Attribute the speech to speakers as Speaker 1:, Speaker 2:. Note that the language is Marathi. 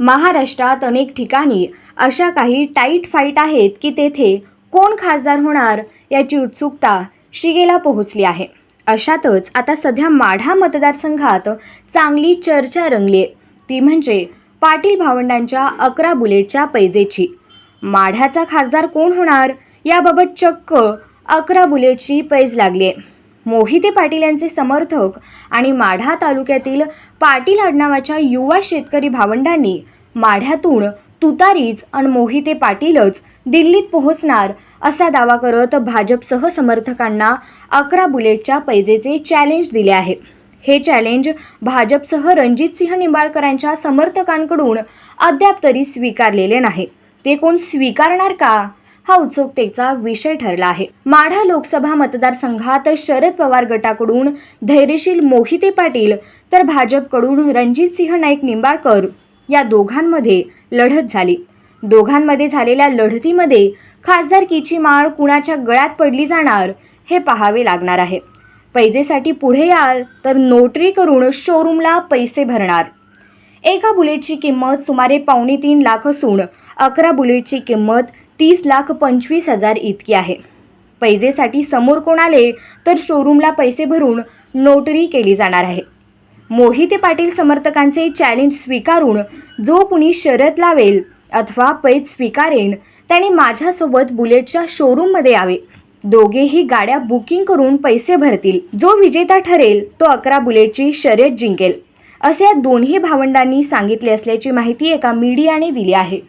Speaker 1: महाराष्ट्रात अनेक ठिकाणी अशा काही टाईट फाईट आहेत की तेथे कोण खासदार होणार याची उत्सुकता शिगेला पोहोचली आहे. अशातच आता सध्या माढा मतदारसंघात चांगली चर्चा रंगली आहे ती म्हणजे पाटील भावंडांच्या अकरा बुलेटच्या पैजेची. माढ्याचा खासदार कोण होणार? याबाबत चक्क अकरा बुलेटची पैज लागली आहे मोहिते पाटील यांचे समर्थक आणि माढा तालुक्यातील पाटील आडनावाच्या युवा शेतकरी भावंडांनी माढ्यातून तुतारीच आणि मोहिते पाटीलच दिल्लीत पोहोचणार असा दावा करत भाजपसह समर्थकांना अकरा बुलेटच्या पैजेचे चॅलेंज दिले आहे. हे चॅलेंज भाजपसह रणजितसिंह निंबाळकरांच्या समर्थकांकडून अद्याप तरी स्वीकारलेले नाही. ते कोण स्वीकारणार का? हा उत्सुकतेचा विषय ठरला आहे. माढा लोकसभा मतदारसंघात शरद पवार गटाकडून धैर्यशील मोहिते पाटील तर भाजपकडून रणजितसिंह नाईक निंबाळकर या दोघांमध्ये लढत झाली. दोघांमध्ये झालेल्या लढतीमध्ये खासदारकीची माळ कुणाच्या गळ्यात पडली जाणार हे पाहावे लागणार आहे. पैजेसाठी पुढे याल तर नोटरी करून शोरूमला पैसे भरणार. एका बुलेटची किंमत सुमारे पावणे तीन लाख असून अकरा बुलेटची किंमत तीस लाख पंचवीस हजार इतकी आहे. पैजेसाठी समोर कोण आले तर शोरूमला पैसे भरून नोटरी केली जाणार आहे. मोहिते पाटील समर्थकांचे चॅलेंज स्वीकारून जो कुणी शर्यत लावेल अथवा पैज स्वीकारेन त्याने माझ्यासोबत बुलेटच्या शोरूममध्ये यावे. दोघेही गाड्या बुकिंग करून पैसे भरतील. जो विजेता ठरेल तो अकरा बुलेटची शर्यत जिंकेल. असे या दोन्ही भावंडांनी सांगितले असल्याची माहिती एका मीडियाने दिली आहे.